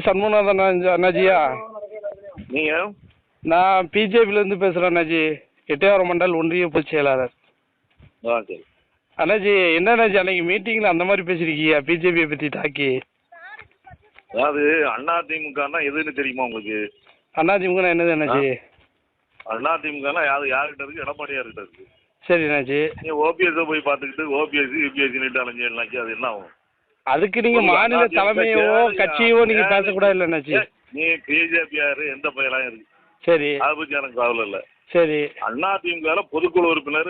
சண்முகநாதன் அண்ணா- அண்ணாஜியா? நீங்க? நான் பிஜேபியிலேருந்து பேசுகிறேன் அண்ணாஜி. எட்டயபுரம் மண்டல் ஒன்றிய பொதுச் செயலாளர். ஆ சரி. அண்ணாஜி என்ன அண்ணாஜி அன்னைக்கு மீட்டிங்கில் அந்த மாதிரி பேசியிருக்கீங்க பிஜேபியை பற்றி தாக்கி? அதாவது அண்ணா திமுகனா எதுன்னு தெரியுமா உங்களுக்கு? அதிமுக என்னது அண்ணாஜி? அண்ணா திமுகனா யாரு யார்கிட்ட இருக்கு? எடப்பாடியார்கிட்ட இருக்கு. சரி அண்ணாஜி. நீ ஓபிஎஸ் போய் பார்த்துக்கிட்டு ஓபிஎஸ் யூபிஎஸ் நீட்டு அலைஞ்சு அது என்ன ஆகும்? அதுக்கு நீங்கள் மாநில கட்சியவோ நீங்கள் யாரு- பேசக்கூடாது இல்லை அண்ணாச்சி? ஏய், நீ பிஜேபி யாரு எந்த பயிலாம் இருக்கு சரி. அதை பத்தி எனக்கு கவலை இல்லை. சரி. அண்ணா திமுக பொதுக்குழு உறுப்பினர்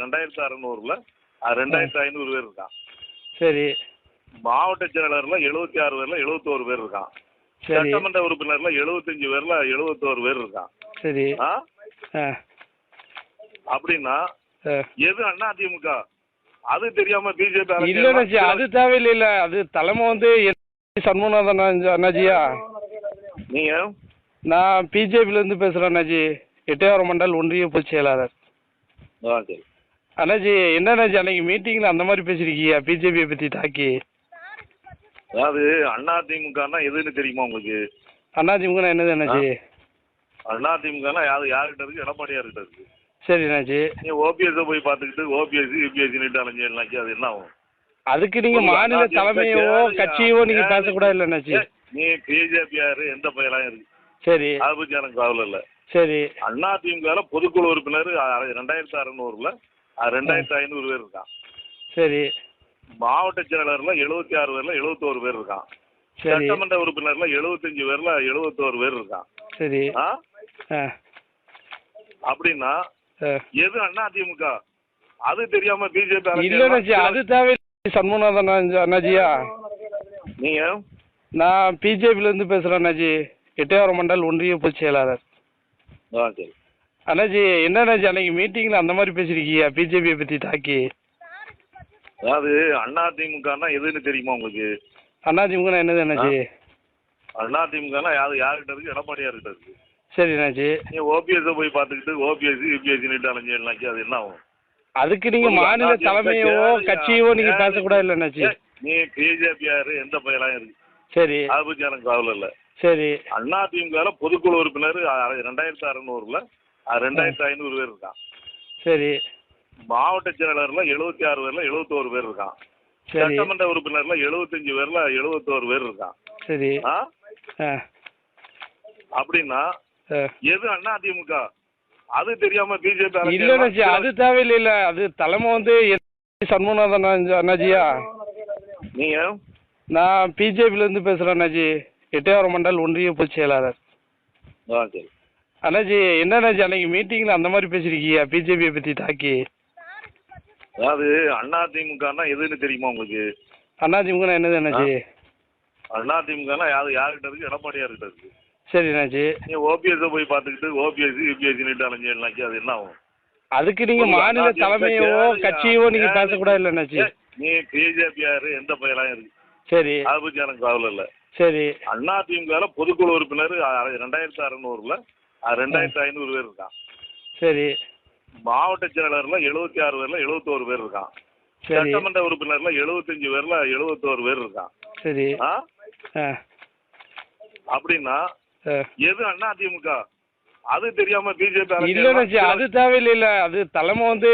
ரெண்டாயிரத்தி அறநூறுல ரெண்டாயிரத்தி ஐநூறு பேர் இருக்கான். சரி. மாவட்ட செயலாளர்ல எழுபத்தி ஆறு பேர்ல எழுபத்தோரு பேர் இருக்கான். சரி. சட்டமன்ற உறுப்பினர்ல எழுபத்தஞ்சு பேர்ல எழுபத்தோரு பேர் இருக்கான். சரி. அப்படின்னா. எது அண்ணா திமுக அது தெரியாம பிஜேபி இல்லை அண்ணாச்சி அது தேவையில்லை இல்லை அது தலைமை வந்து சண்முகநாதன் அண்ணா- அண்ணாஜியா நீங்க? நான் பிஜேபியிலேருந்து பேசுகிறேன் அண்ணாஜி எட்டயபுரம் மண்டல் ஒன்றிய பொதுச் செயலாளர். அண்ணாஜி என்ன அண்ணாஜி அன்னைக்கு மீட்டிங்கில் அந்த மாதிரி பேசியிருக்கீங்க பிஜேபியை பற்றி தாக்கி? அதாவது அண்ணா திமுகனா எதுன்னு தெரியுமா உங்களுக்கு? அதிமுக என்னது அண்ணாஜி அண்ணா திமுகனா யாரு யார்கிட்ட இருக்கு? எடப்பாடியார்கிட்ட இருக்கு. சரி அண்ணாச்சி நீ ஓபிஎஸ் போய் பார்த்துக்கிட்டு ஓபிஎஸ் யூபிஎஸ் நீட்டு அலைஞ்சு அது என்ன ஆகும்? அதுக்கு நீங்கள் மாநில கட்சியவோ நீங்கள் யாரு- பேசக்கூடாது இல்லை அண்ணாச்சி நீ பிஜேபி யாரு எந்த பயிலாம் இருக்கு? சரி. அதை பத்தி எனக்கு கவலை இல்லை. சரி. அண்ணா திமுக பொதுக்குழு உறுப்பினர் ரெண்டாயிரத்தி அறநூறுல ரெண்டாயிரத்தி ஐநூறு பேர் இருக்கான். சரி. மாவட்ட செயலாளர்ல எழுபத்தி ஆறு பேர்ல எழுபத்தோரு பேர் இருக்கான். சரி. சட்டமன்ற உறுப்பினர்ல எழுபத்தஞ்சு பேர்ல எழுபத்தோரு பேர் இருக்கான். சரி. அப்படின்னா. எது அண்ணா திமுக? அது தெரியாம பிஜேபி இல்லை அண்ணாச்சி அது தேவையில்லை. சண்முகநாதன் அண்ணா- அண்ணாஜியா நீங்க? நான் பிஜேபியிலேருந்து பேசுகிறேன் அண்ணாஜி எட்டயபுரம் மண்டல் ஒன்றிய பொதுச் செயலாளர். ஆ சரி. அண்ணாஜி என்ன அண்ணாஜி அன்னைக்கு மீட்டிங்கில் அந்த மாதிரி பேசியிருக்கீங்க பிஜேபியை பற்றி தாக்கி? அதாவது அண்ணா திமுகனா எதுன்னு தெரியுமா உங்களுக்கு? அதிமுக என்னது அண்ணாச்சி? அண்ணா திமுகனா யாரு யார்கிட்ட இருக்கு? எடப்பாடியார்கிட்ட இருக்கு. சரி அண்ணாச்சி நீ ஓபிஎஸ் போய் பார்த்துக்கிட்டு ஓபிஎஸ் யூபிஎஸ் நீட்டு அலைஞ்சு அது என்ன ஆகும்? அதுக்கு நீங்கள் மாநில கட்சியவோ நீங்கள் யாரு- பேசக்கூடாது இல்லை அண்ணாச்சி நீ பிஜேபி யாரு எந்த பயிலாம் இருக்கு. சரி. அதை பத்தி எனக்கு கவலை இல்லை. சரி. அண்ணா திமுக பொதுக்குழு உறுப்பினர் ரெண்டாயிரத்தி அறநூறுல ரெண்டாயிரத்தி ஐநூறு பேர் இருக்கான். சரி. மாவட்ட செயலாளர்ல எழுபத்தி ஆறு பேர்ல எழுபத்தோரு பேர் இருக்கான். சரி. சட்டமன்ற உறுப்பினர்ல எழுபத்தஞ்சு பேர்ல எழுபத்தோரு பேர் இருக்கான். சரி. அப்படின்னா. எது அண்ணா திமுக அது தெரியாம பிஜேபி இல்லை அண்ணாச்சி அது தேவையில்லை இல்லை அது தலைமை வந்து சண்முகநாதன் அண்ணா- அண்ணாஜியா? நீங்க? நான் பிஜேபியிலேருந்து பேசுகிறேன் அண்ணாஜி. எட்டயபுரம் மண்டல் ஒன்றிய பொதுச் செயலாளர். அண்ணாஜி என்ன அண்ணாச்சி அன்னைக்கு மீட்டிங்கில் அந்த மாதிரி பேசியிருக்கீங்க பிஜேபியை பற்றி தாக்கி? அதாவது அண்ணா திமுகனா எதுன்னு தெரியுமா உங்களுக்கு? அதிமுக என்னது அண்ணாச்சி அண்ணா திமுகனா யாரு யார்கிட்ட இருக்கு? எடப்பாடியார்கிட்ட இருக்கு. சரி அண்ணாச்சி நீ ஓபிஎஸ் போய் பார்த்துக்கிட்டு ஓபிஎஸ் யூபிஎஸ் நீட்டு அலைஞ்சு அது என்ன ஆகும்? அதுக்கு நீங்கள் மாநில கட்சியவோ நீங்கள் யாரு- பேசக்கூடாது இல்லை ஏய், நீ பிஜேபி யாரு எந்த பயிலாம் இருக்கு. சரி. அதை பத்தி எனக்கு கவலை இல்லை. சரி. அண்ணா திமுக பொதுக்குழு உறுப்பினர் ரெண்டாயிரத்தி அறநூறுல ரெண்டாயிரத்தி ஐநூறு பேர் இருக்கான். சரி. மாவட்ட செயலாளர்ல எழுபத்தி ஆறு பேர்ல எழுபத்தோரு பேர் இருக்கான். சட்டமன்ற உறுப்பினர்ல எழுபத்தஞ்சு பேர்ல எழுபத்தோரு பேர் இருக்கான். சரி. அப்படின்னா. எது அண்ணா திமுக அது தெரியாம பிஜேபி அது தேவையில்லை அது தலைமை வந்து